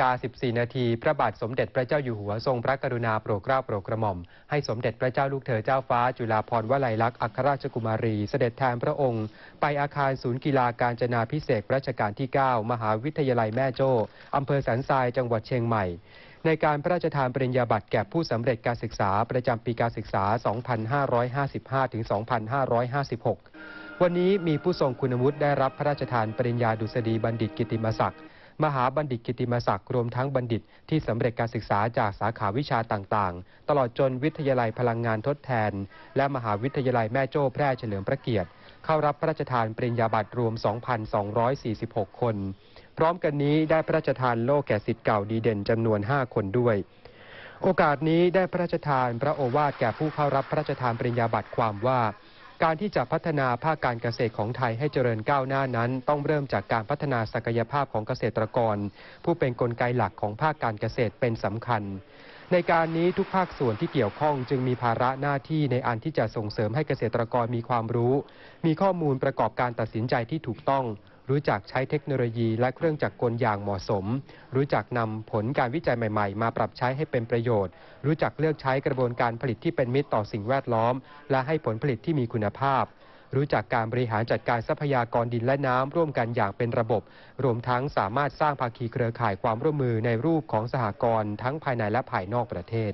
กา 14 นาที พระบาทสมเด็จพระเจ้าอยู่หัวทรงพระกรุณาโปรดเกล้าโปรดกระหม่อม ให้สมเด็จพระเจ้าลูกเธอเจ้าฟ้า จุฬาภรณ์วลัยลักษณ์อัครราชกุมารี เสด็จแทนพระองค์ ไปอาคารศูนย์กีฬาการจนาพิเศษรัชกาลที่ 9 มหาวิทยาลัยแม่โจ้อำเภอสันทรายจังหวัดเชียงใหม่ ในการพระราชทานปริญญาบัตรแก่ผู้สำเร็จการศึกษาประจำปีการศึกษา 2555 ถึง 2556 วันนี้มีผู้ทรงคุณวุฒิได้รับพระราชทานปริญญาดุษฎีบัณฑิตกิติมศักดิ์ มหาบัณฑิตกิติมศักดิ์รวมทั้งบัณฑิตที่สำเร็จการศึกษาจากสาขาวิชาต่างๆ ตลอดจนวิทยาลัยพลังงานทดแทน และมหาวิทยาลัยแม่โจ้แพร่เฉลิมพระเกียรติ เข้ารับพระราชทานปริญญาบัตรรวม 2,246 คน พร้อมกันนี้ได้พระราชทานโล่แก่สิทธิ์เก่าดีเด่นจำนวน 5 คนด้วยโอกาสนี้ได้พระราชทานพระโอวาทแก่ผู้เข้ารับพระราชทานปริญญาบัตรความว่า การที่จะพัฒนาภาคการเกษตรของไทยให้เจริญก้าวหน้านั้น ต้องเริ่มจากการพัฒนาศักยภาพของเกษตรกร ผู้เป็นนกลไกหลักของภาคการเกษตรเป็นสำคัญ ในการนี้ทุกภาคส่วนที่เกี่ยวข้องจึงมีภาระหน้าที่ในอันที่จะส่งเสริมให้เกษตรกรมีความรู้ มีข้อมูลประกอบการตัดสินใจที่ถูกต้อง รู้จักใช้เทคโนโลยีและเครื่องจักรกลอย่างเหมาะสม รู้จักนำผลการวิจัยใหม่ ๆ มาปรับใช้ให้เป็นประโยชน์ รู้จักเลือกใช้กระบวนการผลิตที่เป็นมิตรต่อสิ่งแวดล้อม และให้ผลผลิตที่มีคุณภาพ รู้จักการบริหารจัดการทรัพยากรดินและน้ำร่วมกันอย่างเป็นระบบ รวมทั้งสามารถสร้างภาคีเครือข่ายความร่วมมือในรูปของสหกรณ์ทั้งภายในและภายนอกประเทศ